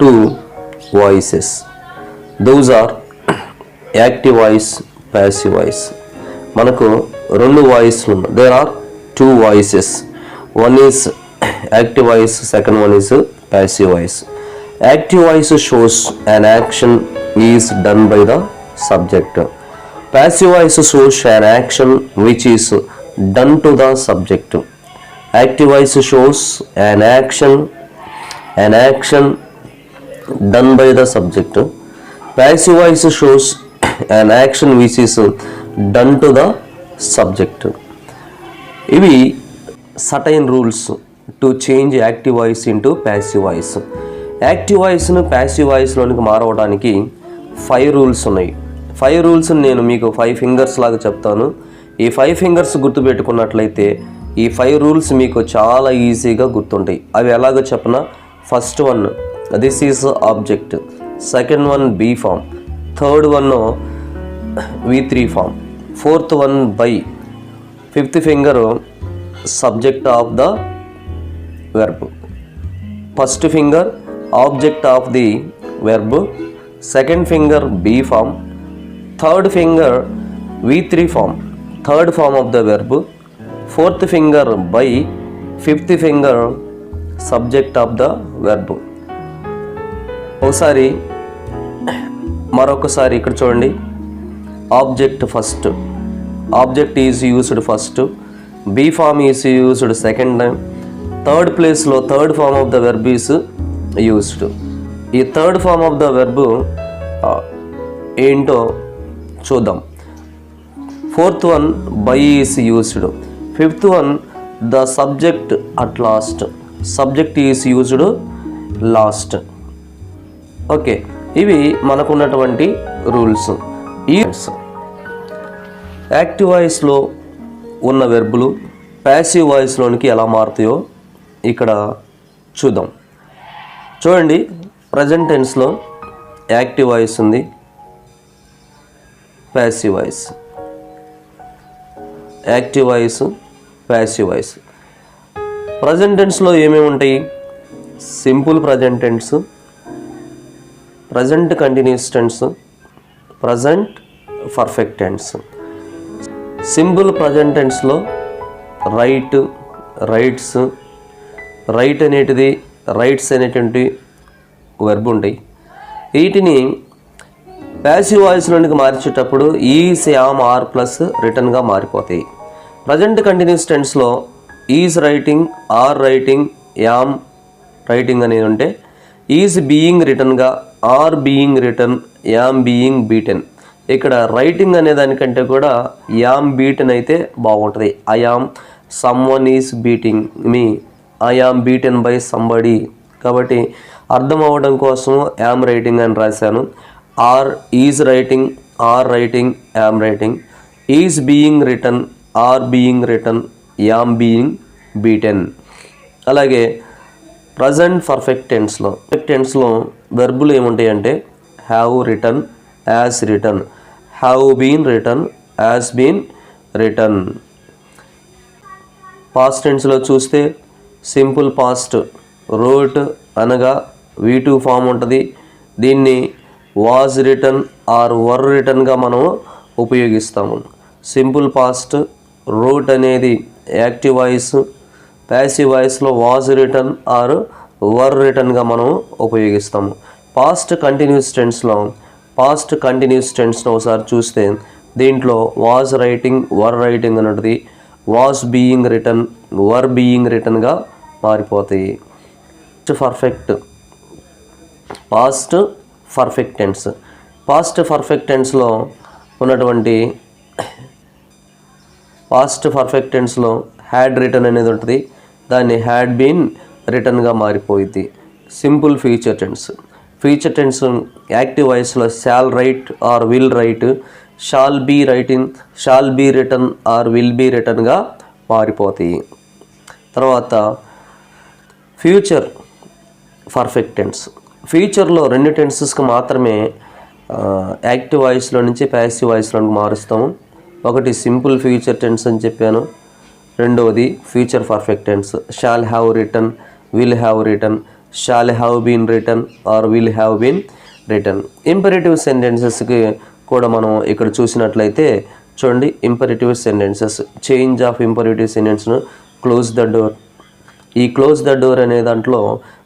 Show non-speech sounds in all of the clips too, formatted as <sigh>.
two voices. Those are active voice passive voice మనకు రెండు వాయిస్లు ఉన్నాయి. There are two voices one is active voice second one is passive voice active voice shows an action is done by the subject passive voice shows an action which is done to the subject active voice shows an action an action done by the subject passive voice shows an action which done to the subject ఇవి certain rules to change active voice into passive voice active వాయిస్ను passive వాయిస్లోనికి మారవడానికి five rules ఉన్నాయి. Five rules నేను మీకు five fingers లాగా చెప్తాను. ఈ five fingers గుర్తుపెట్టుకున్నట్లయితే ఈ ఫైవ్ రూల్స్ మీకు చాలా ఈజీగా గుర్తుంటాయి. అవి ఎలాగో చెప్పనా? First one this is object second one be form third one V three form fourth one by fifth finger subject of the verb first finger object of the verb second finger be form third finger V three form third form of the verb fourth finger by fifth finger subject of the verb ఒకసారి మరొకసారి ఇక్కడ చూడండి. Object first object is used first be form is used second time third ప్లేస్లో third form of the verb is used ఈ third form of the verb ఏంటో చూద్దాం. Fourth one by is used fifth one the subject at last. Subject is used last. Okay ఇవి మనకున్నటువంటి rules. ఈ active వాయిస్లో ఉన్న వెర్బులు passive వాయిస్లోనికి ఎలా మారుతాయో ఇక్కడ చూద్దాం. చూడండి ప్రజెంట్ టెన్స్లో యాక్టివ్ వాయిస్ ఉంది passive voice. Active voice passive voice present టెన్స్లో ఏమేమి ఉంటాయి? Simple present tense present continuous tense present perfect tense simple present టెన్స్లో write writes write అనేటిది రైట్స్ అనేటువంటి వెర్బ్ ఉంటాయి. వీటిని ప్యాసివ్ వాయిస్లోనికి మార్చేటప్పుడు ఈ ఆమ్ ఆర్ ప్లస్ రిటర్న్గా మారిపోతాయి. Present continuous టెన్స్లో is writing are writing am writing అనేది ఉంటే is being రిటర్న్గా are being written am being beaten ఇక్కడ రైటింగ్ అనే దానికంటే కూడా యామ్ బీటెన్ అయితే బాగుంటుంది. I am someone is beating me I am beaten by somebody కాబట్టి అర్థం అవ్వడం కోసం యామ్ రైటింగ్ అని రాశాను. Are is writing are writing am writing is being written are being written am being beaten. అలాగే present perfect టెన్స్లో perfect టెన్స్లో వెర్బులు ఏముంటాయంటే have written has written. Have been written has been written. Past టెన్స్లో చూస్తే simple past wrote అనగా V two form ఉంటుంది. దీన్ని was written or were రిటర్న్గా మనము ఉపయోగిస్తాము. సింపుల్ పాస్ట్ రూట్ అనేది యాక్టివ్ వాయిస్ ప్యాసివ్ వాయిస్లో వాజ్ రిటర్న్ ఆర్ వర్ రిటర్న్గా మనం ఉపయోగిస్తాము పాస్ట్ కంటిన్యూస్ టెన్స్లో పాస్ట్ కంటిన్యూస్ టెన్స్ను ఒకసారి చూస్తే దీంట్లో వాజ్ రైటింగ్ వర్ రైటింగ్ అన్నది was being written were being రిటర్న్గా మారిపోతాయి. Perfect past perfect tense past perfect టెన్స్లో ఉన్నటువంటి పాస్ట్ పర్ఫెక్ట్ టెన్స్లో హ్యాడ్ రిటర్న్ అనేది ఉంటుంది. దాన్ని హ్యాడ్ బీన్ రిటర్న్గా మారిపోయింది simple future tense future tense active వాయిస్లో shall write or will write shall be writing shall be written or will be రిటర్న్గా మారిపోతాయి. తర్వాత ఫ్యూచర్ పర్ఫెక్ట్ టెన్స్ ఫ్యూచర్లో రెండు టెన్సెస్కి మాత్రమే యాక్టివ్ వాయిస్లో నుంచి ప్యాసివ్ వాయిస్లోకి మారుస్తాము. ఒకటి సింపుల్ ఫ్యూచర్ టెన్స్ అని చెప్పాను. రెండవది future perfect tense. Shall have return will have return shall have been return or will have been return imperative సెంటెన్సెస్కి కూడా మనం ఇక్కడ చూసినట్లయితే చూడండి imperative sentences. Change of imperative సెంటెన్స్ను close the door. ఈ క్లోజ్ ద డోర్ అనే దాంట్లో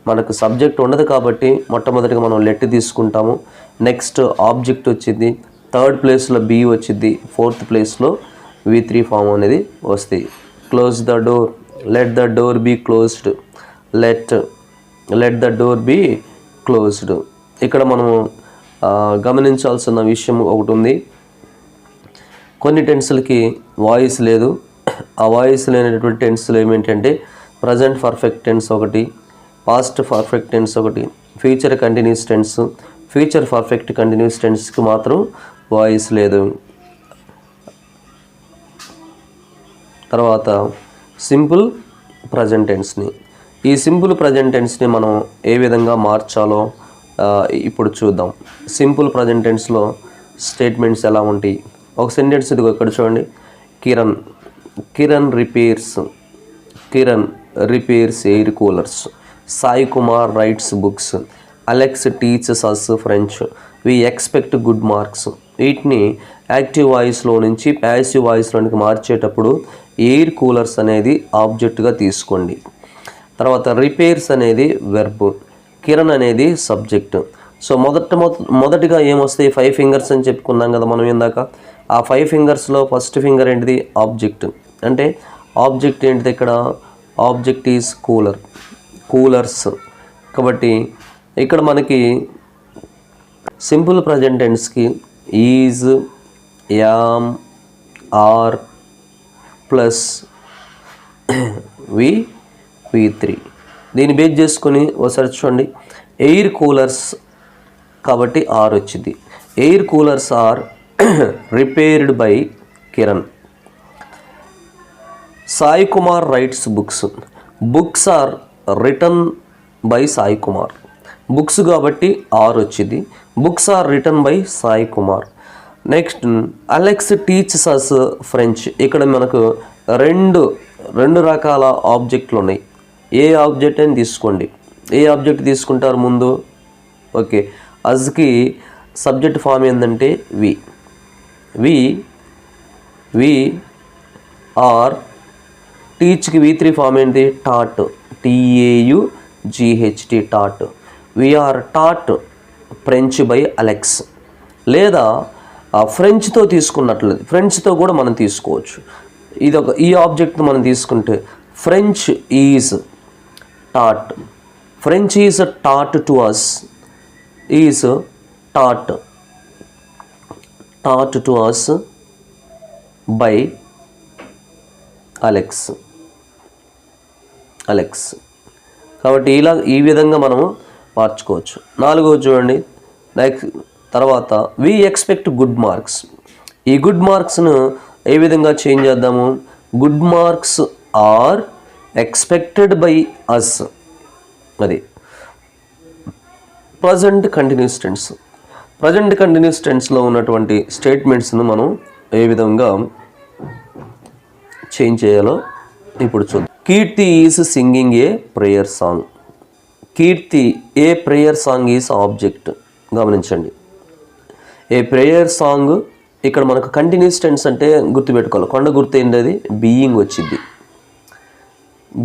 మనకు సబ్జెక్ట్ ఉండదు కాబట్టి మొట్టమొదటిగా మనం లెట్ తీసుకుంటాము. నెక్స్ట్ ఆబ్జెక్ట్ వచ్చింది. థర్డ్ ప్లేస్లో బి వచ్చింది ఫోర్త్ ప్లేస్లో వి త్రీ ఫామ్ అనేది వస్తాయి. Close the door let the door be closed. Let let the door be closed. ఇక్కడ మనము గమనించాల్సిన విషయం ఒకటి ఉంది. కొన్ని టెన్స్లకి వాయిస్ లేదు. ఆ వాయిస్ లేనటువంటి టెన్స్లు ఏమిటంటే ప్రజెంట్ పర్ఫెక్ట్ టెన్స్ ఒకటి పాస్ట్ పర్ఫెక్ట్ టెన్స్ ఒకటి future continuous tense future perfect continuous టెన్స్కి మాత్రం వాయిస్ లేదు. తర్వాత సింపుల్ ప్రజెంటెన్స్ని ఈ సింపుల్ ప్రజెంటెన్స్ని మనం ఏ విధంగా మార్చాలో ఇప్పుడు చూద్దాం. సింపుల్ ప్రజెంటెన్స్లో స్టేట్మెంట్స్ ఎలా ఉంటాయి? ఒక సెంటెన్స్ ఇదిగో ఇక్కడ చూడండి. Kiran Kiran repairs Kiran repairs air coolers Sai Kumar writes books Alex teachers us French we expect good marks. వీటిని యాక్టివ్ వాయిస్లో నుంచి ప్యాసివ్ వాయిస్లోనికి మార్చేటప్పుడు ఎయిర్ కూలర్స్ అనేది ఆబ్జెక్ట్గా తీసుకోండి. తర్వాత రిపేర్స్ అనేది వెర్బ్ కిరణ్ అనేది సబ్జెక్ట్. సో మొదట మొదటిగా ఏమొస్తాయి? ఫైవ్ ఫింగర్స్ అని చెప్పుకున్నాం కదా మనం ఇందాక. ఆ ఫైవ్ ఫింగర్స్లో ఫస్ట్ ఫింగర్ ఏంటిది? ఆబ్జెక్ట్. అంటే ఆబ్జెక్ట్ ఏంటిది ఇక్కడ? Object is cooler. కూలర్స్. కాబట్టి ఇక్కడ మనకి simple present టెన్స్కి is am are plus V V three. దీన్ని బేస్ చేసుకొని ఒకసారి చూడండి. ఎయిర్ కూలర్స్ కాబట్టి ఆర్ వచ్చింది. Air coolers are repaired by Kiran. Sai Kumar writes books. Books are return by Sai Kumar books కాబట్టి ఆర్ వచ్చింది. Books are return by Sai Kumar next Alex teach us French ఇక్కడ మనకు రెండు రెండు రకాల ఆబ్జెక్ట్లు ఉన్నాయి. ఏ ఆబ్జెక్ట్ అని తీసుకోండి. ఏ ఆబ్జెక్ట్ తీసుకుంటారు ముందు? ఓకే అజ్కి సబ్జెక్ట్ ఫామ్ ఏంటంటే వి వి వి ఆర్ టీచ్కి వి త్రీ ఫామ్ ఏంటి? Taught T A U G H T taught V R taught French by Alex లేదా ఫ్రెంచ్తో తీసుకున్నట్లు ఫ్రెంచ్తో కూడా మనం తీసుకోవచ్చు. ఇది ఒక ఈ ఆబ్జెక్ట్ మనం తీసుకుంటే French is taught French is taught to us is taught taught to us by Alex Alex కాబట్టి ఇలా ఈ విధంగా మనము మార్చుకోవచ్చు. నాలుగవ చూడండి. నెక్స్ట్ తర్వాత వి ఎక్స్పెక్ట్ గుడ్ మార్క్స్ ఈ గుడ్ మార్క్స్ను ఏ విధంగా చేంజ్ చేద్దాము? Good marks are expected by us అది. Present continuous tense present continuous టెన్స్లో ఉన్నటువంటి స్టేట్మెంట్స్ను మనం ఏ విధంగా చేంజ్ చేయాలో ఇప్పుడు చూద్దాం. Keerthi is singing a prayer song Keerthi a prayer song is object? గమనించండి. ఏ ప్రేయర్ సాంగ్ ఇక్కడ మనకు కంటిన్యూస్ టెన్స్ అంటే గుర్తుపెట్టుకోవాలి. కొండ గుర్తు అది బీయింగ్ వచ్చింది.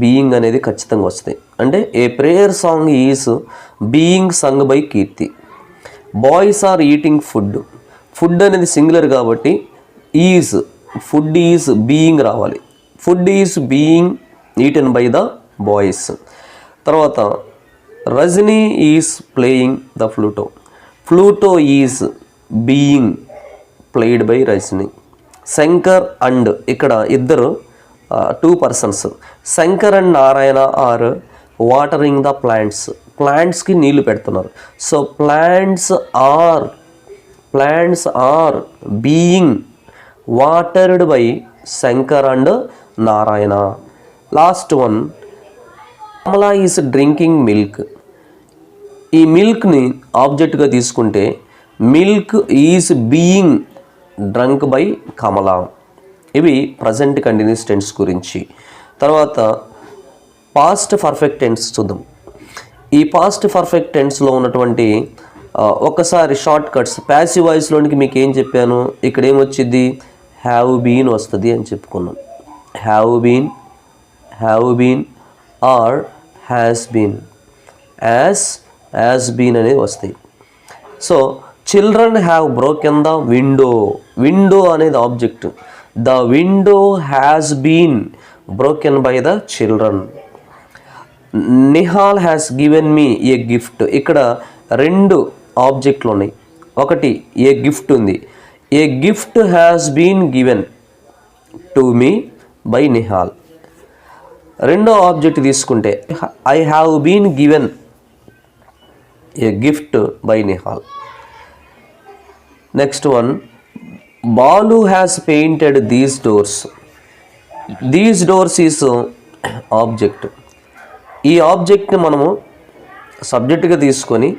బీయింగ్ అనేది ఖచ్చితంగా వస్తుంది. అంటే a prayer song is being sung by Keerthi. Boys are eating food food అనేది సింగులర్ కాబట్టి ఈజ్ ఫుడ్ ఈజ్ బీయింగ్ రావాలి. Food is being eaten by the boys తర్వాత Rajani is playing the flute flute is being played by Rajani Shankar and ఇక్కడ ఇద్దరు two persons Shankar and Narayana are watering the plants ప్లాంట్స్కి నీళ్ళు పెడుతున్నారు so plants are plants are being watered by Shankar and Narayana last one Kamala is drinking milk ఈ మిల్క్ని ఆబ్జెక్ట్గా తీసుకుంటే milk is being drunk by Kamala ఇవి present continuous tense గురించి. తర్వాత past perfect tense చూద్దాం. ఈ పాస్ట్ పర్ఫెక్ట్ టెన్స్లో ఉన్నటువంటి ఒకసారి షార్ట్ కట్స్ ప్యాసివ్ వాయిస్లోనికి మీకు ఏం చెప్పాను? ఇక్కడ ఏమొచ్చింది హ్యావ్ బీన్ వస్తుంది అని చెప్పుకున్నాం. Have been have been or has been. Has has been అనేది వస్తాయి. So children have broken the window. Window అనేది object. The window has been broken by the children. Nihal has given me a gift. ఇక్కడ రెండు ఆబ్జెక్ట్లు ఉన్నాయి. ఒకటి a gift ఉంది. A gift has been given to me by Nihal. రెండో object తీసుకుంటే I have been given a gift by Nihal next one Balu has painted these doors these doors is object ఈ ఆబ్జెక్ట్ని మనము సబ్జెక్ట్గా తీసుకొని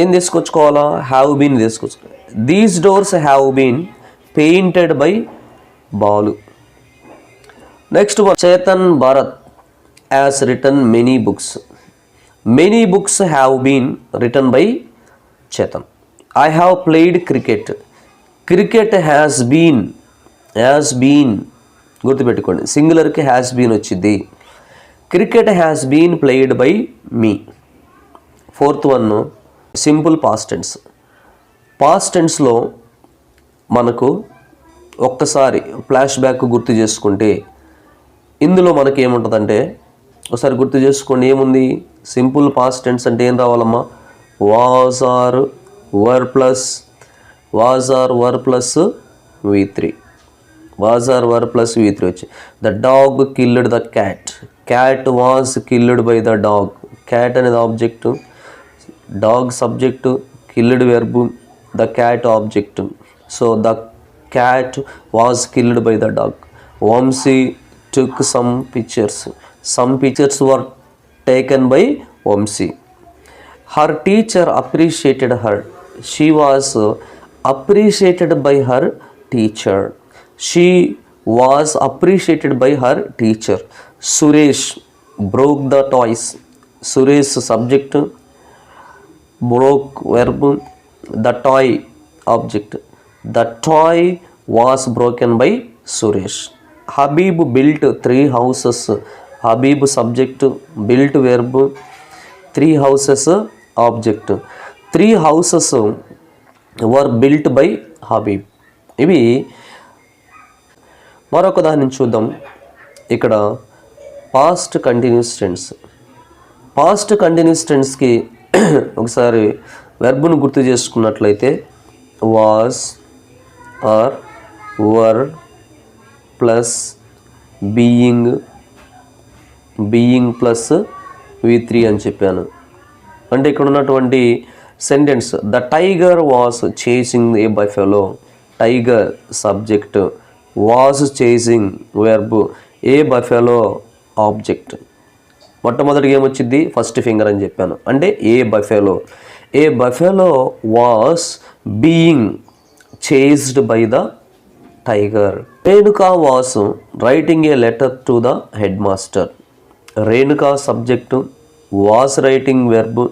ఏం తీసుకొచ్చుకోవాలా? Have been తీసుకొచ్చు. These doors have been painted by Balu next Chetan Bharat has return many books many books have been return by Chetan I have played cricket cricket has been has been గుర్తుపెట్టుకోండి సింగులర్కి has been వచ్చింది. Cricket has been played by me fourth one simple past tense పాస్టెంట్స్లో మనకు ఒక్కసారి flash back గుర్తు చేసుకుంటే ఇందులో మనకి ఏముంటుందంటే ఒకసారి గుర్తు చేసుకోండి ఏముంది? సింపుల్ పాస్ట్ టెన్స్ అంటే ఏం రావాలమ్మా? Was or were plus was or were plus V three was or were plus V three వచ్చి the dog killed the cat cat was killed by the dog cat అనేది object dog subject killed verb the cat object so the cat was killed by the dog Vamshi took some pictures. Some pictures were taken by Omsi. Her teacher appreciated her. She was appreciated by her teacher. She was appreciated by her teacher. Suresh broke the toys. Suresh subject broke verb the toy object. The toy was broken by Suresh. Habib built three houses Habib subject built verb three houses object three houses were built by Habib ఇవి మరొక దాన్ని చూద్దాం. ఇక్కడ past continuous tense past continuous టెన్స్కి ఒకసారి వెర్బును గుర్తు చేసుకున్నట్లయితే was or were plus being being plus V three అని చెప్పాను. అంటే ఇక్కడ ఉన్నటువంటి sentence the tiger was chasing a buffalo tiger subject was chasing verb a buffalo object మొట్టమొదటిగా ఏమొచ్చింది ఫస్ట్ ఫింగర్ అని చెప్పాను. అంటే a buffalo a buffalo was being chased by the tiger Renuka was writing a letter to the head master Renuka subject was writing verb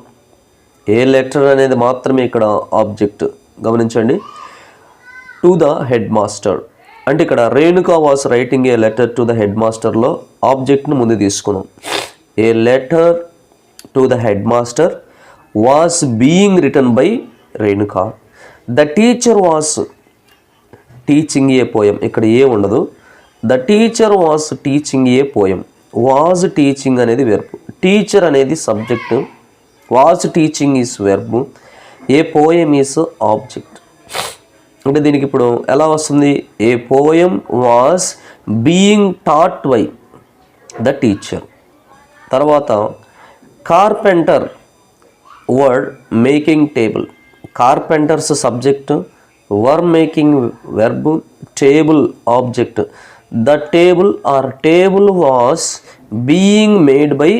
a letter అనేది మాత్రమే ఇక్కడ object గమనించండి. To the head master అంటే ఇక్కడ Renuka was writing a letter to the head మాస్టర్లో ఆబ్జెక్ట్ను ముందు తీసుకున్నాం. A letter to the head master was being return by Renuka. The teacher was teaching a poem. ఇక్కడ ఏ ఉండదు. The teacher was teaching a poem. Was teaching అనేది verb teacher అనేది subject was teaching is verb a poem is object అంటే దీనికి ఇప్పుడు ఎలా వస్తుంది? A poem was being taught by the teacher తర్వాత carpenter word making table carpenters subject were making verb table object the table or table was being made by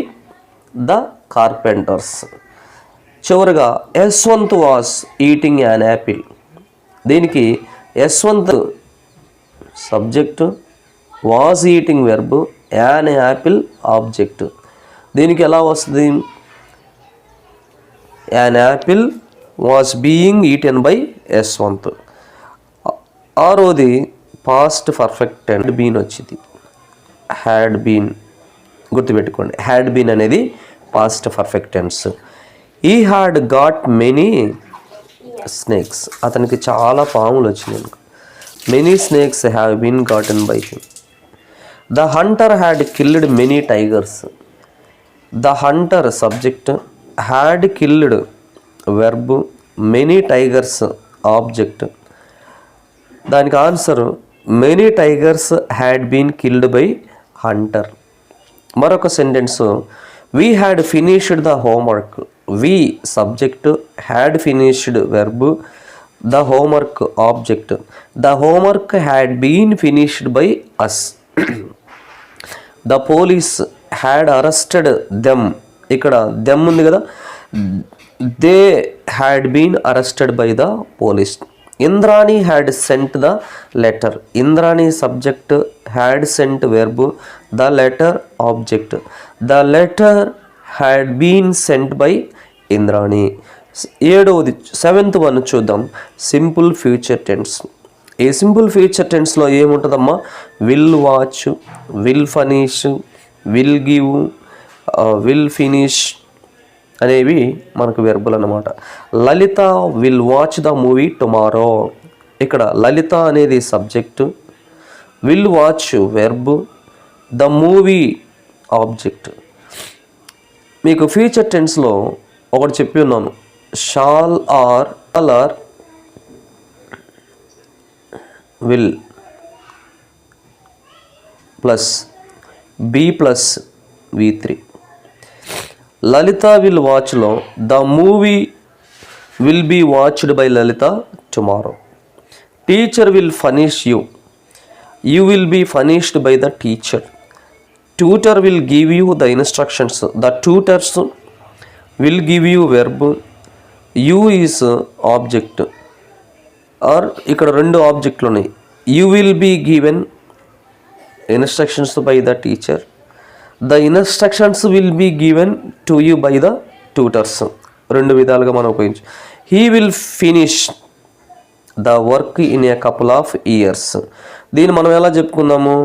the carpenters చివరగా Yashwant was eating an apple దీనికి Yashwant subject was eating verb an apple object దీనికి ఎలా వస్తుంది? An apple was being eaten by Yashwant ఆరోది past perfect and been వచ్చింది. Had been గుర్తుపెట్టుకోండి. Had been అనేది past perfect tense he had got many snakes అతనికి చాలా పాములు వచ్చినాయి. Many snakes have been gotten by him the hunter had killed many tigers the hunter subject had killed verb many tigers object. దానికి answer many tigers had been killed by hunter మరొక sentence we had finished the homework we subject had finished verb the homework object the homework had been finished by us the police had arrested them ఇక్కడ them ఉంది కదా. They had been arrested by the police Indrani had sent the letter Indrani subject had sent verb the letter object the letter had been sent by Indrani. ఏడవది seventh one చూద్దాం. Simple future tense. ఈ simple future టెన్స్లో ఏముంటుందమ్మా? Will watch will finish will give will finish అనేవి మనకు వెర్బులు అన్నమాట. Lalitha will watch the movie tomorrow ఇక్కడ లలిత అనేది subject will watch verb the movie object మీకు ఫ్యూచర్ టెన్స్లో ఒకటి చెప్పి ఉన్నాను. Shall or or will plus be plus V three Lalitha will వాచ్లో the movie will be watched by Lalitha tomorrow. Teacher will finish you. You will be finished by the teacher. Tutor will give you the instructions. The tutors will give you verb. You is object. Or ఇక్కడ రెండు ఆబ్జెక్ట్లు ఉన్నాయి. You will be given instructions by the teacher. The instructions will be given to you by the tutors రెండు విధాలుగా మనం ఉపయోగించు he will finish the work in a couple of years దీన్ని మనం ఎలా చెప్పుకుందాము?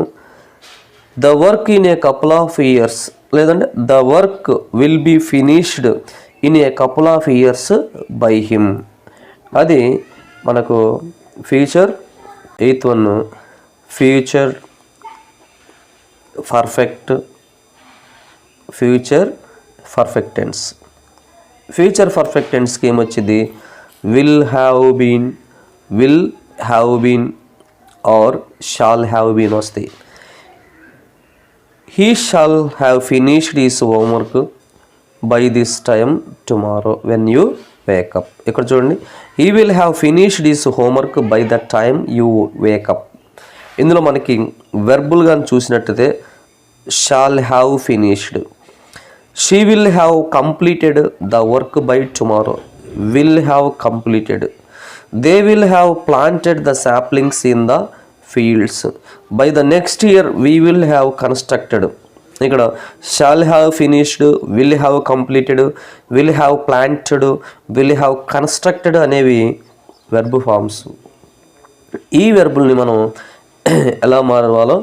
The work in a couple of years లేదంటే the work will be finished in a couple of years by him అది మనకు future eighth one future perfect future perfect tense future perfect టెన్స్కి ఏమొచ్చింది will have been will have been or shall have been వస్తాయి he shall have finished his homework by this time tomorrow when you wake up ఇక్కడ చూడండి. He will have finished his homework by the time you wake up ఇందులో మనకి వెర్బుల్గా చూసినట్టయితే shall have finished she will have completed the work by tomorrow will have completed they will have planted the saplings in the fields by the next year we will have constructed ఇక్కడ shall have finished will have completed will have planted will have constructed అనేవి verb forms ఈ వెర్బుల్ని మనం ఎలా మారవాలో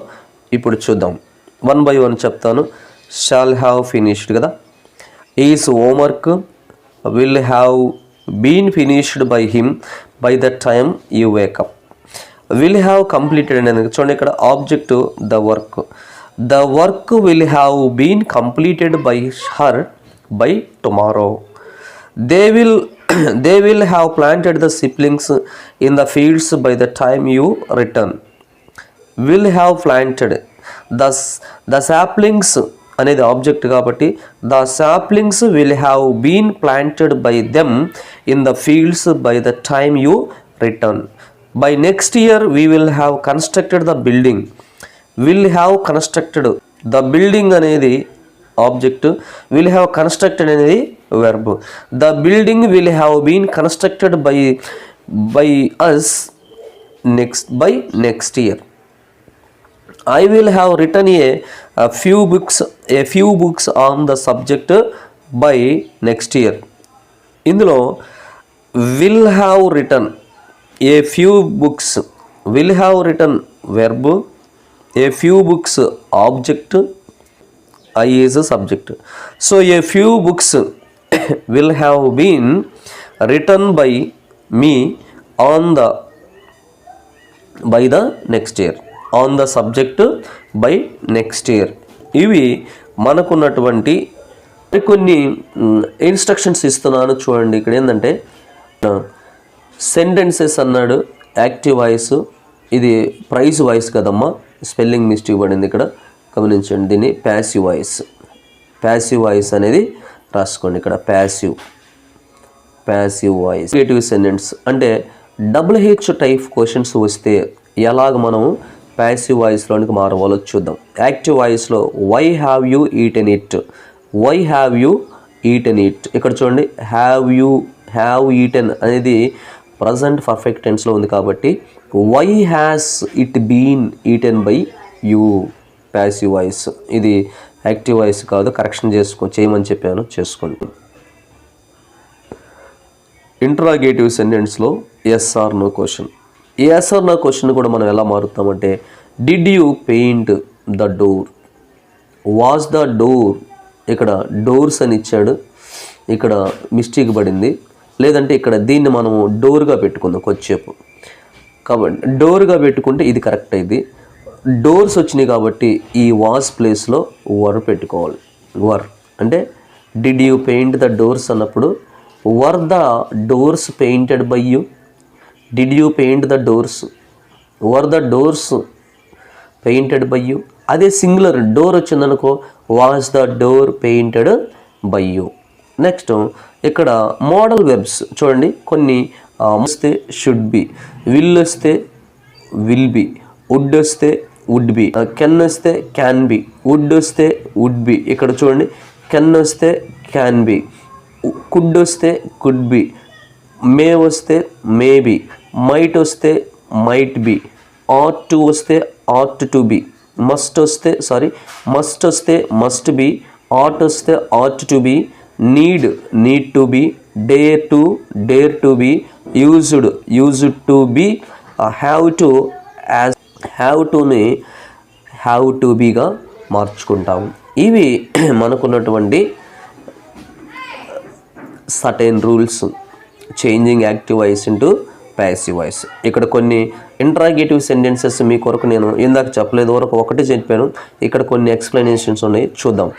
ఇప్పుడు చూద్దాం. One by one చెప్తాను. షాల్ హ్యావ్ ఫినిష్డ్ కదా? His homework will have been finished by him by the time you wake up will have completed అనేది చూడండి ఇక్కడ object the work the work will have been completed by her by tomorrow they will they will have planted the saplings in the fields by the time you return will have planted the the saplings అనేది object కాబట్టి the saplings will have been planted by them in the fields by the time you return by next year we will have constructed the building will have constructed the building అనేది object will have constructed అనేది verb the building will have been constructed by by us next by next year I will have return a few books a few books on the subject by next year ఇందులో will have return a few books will have return verb a few books object I is subject so a few books will have been return by me on the by the next year on the subject by next year ఇవి మనకున్నటువంటి కొన్ని instructions ఇస్తున్నాను చూడండి. ఇక్కడ ఏంటంటే sentences అన్నాడు active voice ఇది prize voice కదమ్మా. స్పెల్లింగ్ మిస్టేక్ పడింది ఇక్కడ. గమనించండి దీన్ని ప్యాసివ్ వాయిస్ ప్యాసివ్ వాయిస్ అనేది రాసుకోండి ఇక్కడ passive passive voice creative sentence అంటే డబుల్ హెచ్ టైప్ క్వశ్చన్స్ వస్తే ఎలాగ మనము ప్యాసివ్ వాయిస్లోనికి మారవాలో చూద్దాం. యాక్టివ్ వాయిస్లో why have you eaten it why have you eaten it ఇక్కడ చూడండి హ్యావ్ యూ హ్యావ్ ఈటెన్ అనేది ప్రజెంట్ పర్ఫెక్ట్ టెన్స్లో ఉంది కాబట్టి why has it been eaten by you passive voice ఇది యాక్టివ్ వాయిస్ కాదు కరెక్షన్ చేసుకో చేయమని చెప్పాను చేసుకోండి. ఇంట్రాగేటివ్ సెంటెన్స్లో ఎస్ఆర్ నో క్వశ్చన్ ఈ నా క్వశ్చన్ కూడా మనం ఎలా మారుతామంటే did you paint the door was the door ఇక్కడ డోర్స్ అని ఇచ్చాడు. ఇక్కడ మిస్టేక్ పడింది. లేదంటే ఇక్కడ దీన్ని మనము డోర్గా పెట్టుకుందాం కొద్దిసేపు. కాబట్టి డోర్గా పెట్టుకుంటే ఇది కరెక్ట్ అయింది. డోర్స్ వచ్చినాయి కాబట్టి ఈ వాజ్ ప్లేస్లో వర్ పెట్టుకోవాలి. వర్ అంటే did you paint the doors అన్నప్పుడు were the doors painted by you did you paint the doors were the doors painted by you అదే సింగులర్ డోర్ వచ్చిందనుకో was the door painted by you next ఇక్కడ modal verbs చూడండి. కొన్ని వస్తే should be will వస్తే will be would వస్తే would be can వస్తే can be would వస్తే వుడ్ బి ఇక్కడ చూడండి. కెన్ వస్తే క్యాన్ బి కుడ్ వస్తే కుడ్ బి మే వస్తే మే బి మైట్ వస్తే మైట్ బి ఆట్ టు వస్తే ఆట్ టు బి మస్ట్ వస్తే సారీ మస్ట్ వస్తే మస్ట్ బి ఆట్ వస్తే ought to be need need to be dare to dare to be used used to be have to as have టుని have to బిగా మార్చుకుంటాము. ఇవి <clears throat> మనకున్నటువంటి certain rules changing active voice into passive voice ఇక్కడ కొన్ని interrogative sentences మీ కొరకు నేను ఇందాక చెప్పలేదు వరకు ఒకటి చెప్పాను. ఇక్కడ కొన్ని ఎక్స్ప్లెనేషన్స్ ఉన్నాయి చూద్దాం.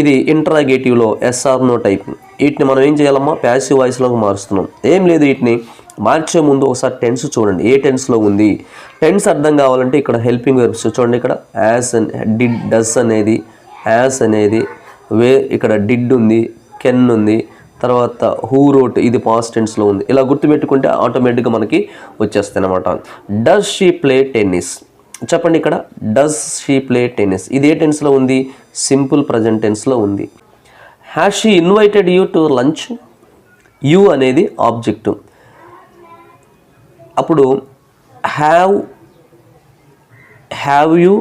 ఇది ఇంట్రాగేటివ్లో ఎస్ఆర్ నో టైప్ వీటిని మనం ఏం చేయాలమ్మా? ప్యాసివ్ వాయిస్లోకి మారుస్తున్నాం. ఏం లేదు వీటిని. మార్చే ముందు ఒకసారి టెన్స్ చూడండి. ఏ టెన్స్లో ఉంది? టెన్స్ అర్థం కావాలంటే ఇక్కడ హెల్పింగ్ వెర్బ్స్ చూడండి ఇక్కడ. యాస్ డిడ్ డస్ అనేది యాస్ అనేది వే ఇక్కడ డిడ్ ఉంది కెన్ ఉంది తర్వాత హూ రోట్ ఇది పాస్ట్ టెన్స్లో ఉంది. ఇలా గుర్తుపెట్టుకుంటే ఆటోమేటిక్గా మనకి వచ్చేస్తాయి అనమాట డస్ షీ ప్లే టెన్నిస్ చెప్పండి ఇక్కడ. డస్ షీ ప్లే టెన్నిస్ ఇది ఏ టెన్స్లో ఉంది? సింపుల్ ప్రజెంట్ టెన్స్లో ఉంది. Has she invited you to lunch you అనేది ఆబ్జెక్టు అప్పుడు have have you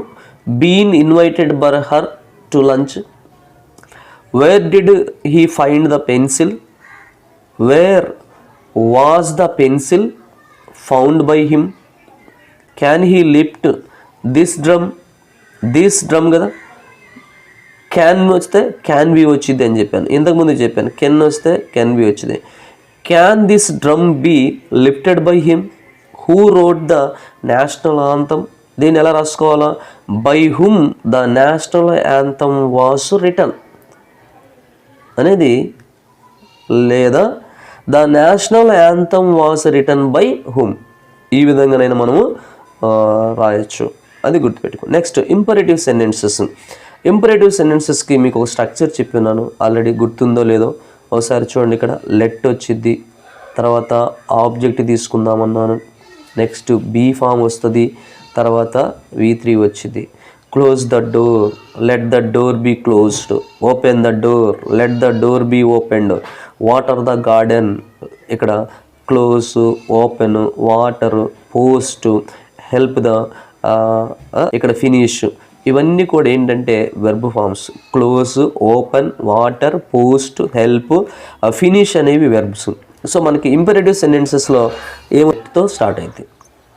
been invited by her to lunch where did he find the pencil where was the pencil found by him can he lift this drum this drum కదా. Can వస్తే can be వచ్చింది అని చెప్పాను. ఇంతకుముందు చెప్పాను. Can వస్తే can be వచ్చింది. Can this drum be lifted by him who wrote the national anthem దీన్ని ఎలా రాసుకోవాలా? By whom the national anthem was return అనేది లేదా the national anthem was return by whom. ఈ విధంగానైనా మనము రాయొచ్చు. అది గుర్తుపెట్టుకో. Next imperative sentences. ఇంపరేటివ్ సెంటెన్సెస్కి మీకు ఒక స్ట్రక్చర్ చెప్పినాను ఆల్రెడీ గుర్తుందో లేదో ఒకసారి చూడండి ఇక్కడ. లెట్ వచ్చింది తర్వాత ఆబ్జెక్ట్ తీసుకుందామన్నాను. నెక్స్ట్ బీ ఫామ్ వస్తుంది. తర్వాత వి త్రీ వచ్చింది close the door let the door be closed open the door let the door be opened water the garden ఇక్కడ close open water post help the ఇక్కడ finish ఇవన్నీ కూడా ఏంటంటే verb forms close open water post help finish అనేవి verbs so మనకి imperative సెంటెన్సెస్లో ఏమతో start అవుతాయి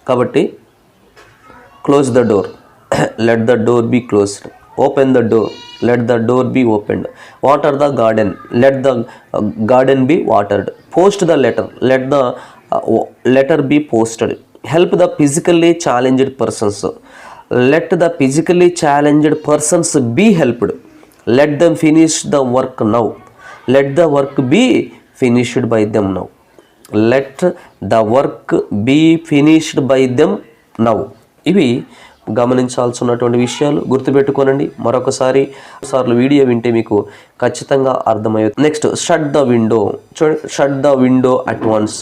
కాబట్టి close the door let the door be closed open the door let the door be opened water the garden let the garden be watered post the letter let the letter be posted help the physically challenged persons let the physically challenged persons be helped let them finish the work now let the work be finished by them now let the work be finished by them now ఇవి గమనించాల్సినటువంటి విషయాలు గుర్తుపెట్టుకోనండి. మరొకసారి సార్లు video వింటే మీకు ఖచ్చితంగా అర్థమవుతుంది next shut the window shut the window at once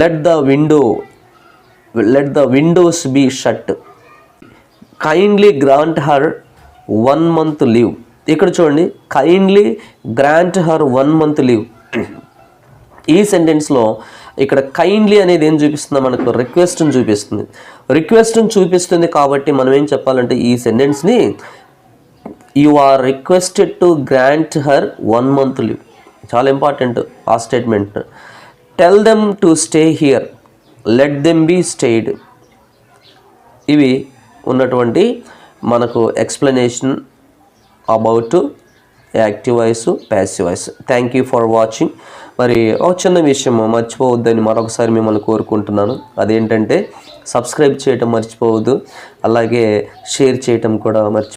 let the window let the windows be shut kindly grant her one month leave ఇక్కడ చూడండి kindly grant her one month leave ఈ సెంటెన్స్లో ఇక్కడ కైండ్లీ అనేది ఏం చూపిస్తుంది మనకు రిక్వెస్ట్ని చూపిస్తుంది. రిక్వెస్ట్ని చూపిస్తుంది కాబట్టి మనం ఏం చెప్పాలంటే ఈ సెంటెన్స్ని you are requested to grant her one month leave చాలా ఇంపార్టెంట్ ఆ statement tell them to stay here let them be stayed ఇవి ఉన్నటువంటి మనకు explanation about active voice passive voice thank you for watching మరి ఒక చిన్న విషయం మర్చిపోవద్దని మరొకసారి మిమ్మల్ని కోరుకుంటున్నాను. అదేంటంటే సబ్స్క్రైబ్ చేయటం మర్చిపోవద్దు. అలాగే షేర్ చేయటం కూడా మర్చి